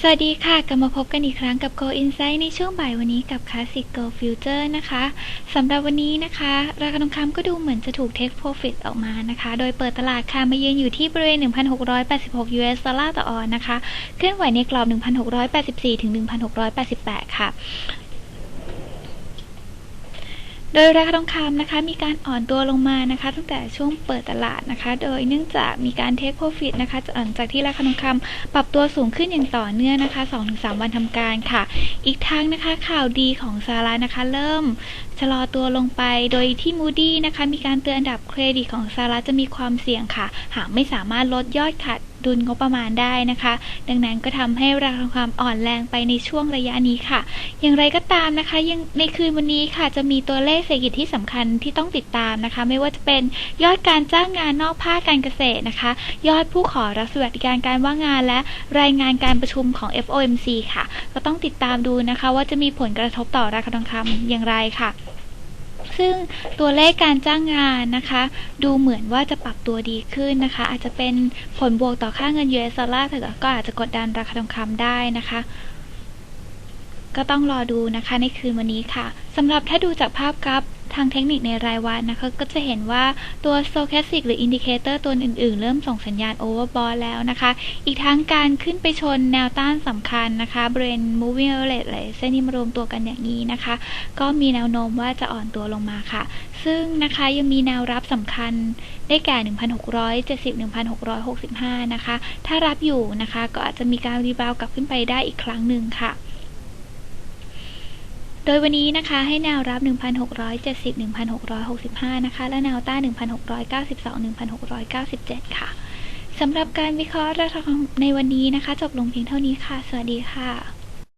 สวัสดีค่ะ กลับมาพบกันอีกครั้งกับ Go Insight ในช่วงบ่ายวันนี้กับ Classic Go Future นะคะสำหรับวันนี้นะคะ ราคาทองคำก็ดูเหมือนจะถูก Take Profit ออกมานะคะ โดยเปิดตลาดค่ะมาเยืนอยู่ที่บริเวณ 1,686 US ดอลลาร์ต่อออนนะคะ เคลื่อนไหวในกรอบ 1,684 ถึง 1,688 ค่ะ โดยราคาทองคำนะคะมีการอ่อนตัวลงมานะคะตั้งแต่ช่วงเปิดตลาดนะคะ โดยเนื่องจากมีการเทคโ r ฟิตนะคะหลังจากที่ราคาทองคำปรับตัวสูงขึ้นอย่างต่อเนื่องนะคะ 2-3 วันทำการค่ะ อีกทั้งนะคะข่าวดีของสหรัฐนะคะ เริ่มชะลอตัวลงไป โดยที่ Moody นะคะมีการเตือนอันดับเครดิตของสหรัฐจะมีความเสี่ยงค่ะ หากไม่สามารถลดยอดขาดดุลงบประมาณได้นะคะ ดังนั้นก็ทำให้ราคาทองคำอ่อนแรงไปในช่วงระยะนี้ค่ะ อย่างไรก็ตามนะคะ ยังในคืนวันนี้ค่ะจะมีตัวเลขเศรษฐกิจที่สำคัญที่ต้องติดตามนะคะ ไม่ว่าจะเป็นยอดการจ้างงานนอกภาคการเกษตรนะคะ ยอดผู้ขอรับสวัสดิการการว่างงาน และรายงานการประชุมของ FOMC ค่ะ ก็ต้องติดตามดูนะคะ ว่าจะมีผลกระทบต่อราคาทองคำอย่างไรค่ะซึ่งตัวเลขการจ้างงานนะคะ ดูเหมือนว่าจะปรับตัวดีขึ้นนะคะ อาจจะเป็นผลบวกต่อค่าเงิน US ดอลลาร์แต่ก็อาจจะกดดันราคาทองคำได้นะคะ ก็ต้องรอดูนะคะในคืนวันนี้ค่ะสำหรับถ้าดูจากภาพกราฟทางเทคนิคในรายวันนะคะก็จะเห็นว่าตัว stochastic หรือ indicator ตัวอื่นๆ เริ่มส่งสัญญาณ overbought แล้วนะคะ อีกทั้งการขึ้นไปชนแนวต้านสำคัญนะคะบริเวณ moving average หลายเส้นที่มารวมตัวกันอย่างนี้นะคะ ก็มีแนวโน้มว่าจะอ่อนตัวลงมาค่ะ ซึ่งนะคะยังมีแนวรับสำคัญได้แก่ 1,670 1,665 นะคะ ถ้ารับอยู่นะคะ ก็อาจจะมีการรีบาวกลับขึ้นไปได้อีกครั้งหนึ่งค่ะ โดยวันนี้นะคะให้แนวรับ 1,670 1,665 นะคะ และแนวต้าน 1,692 1,697 ค่ะ สำหรับการวิเคราะห์ราคาในวันนี้นะคะ จบลงเพียงเท่านี้ค่ะ สวัสดีค่ะ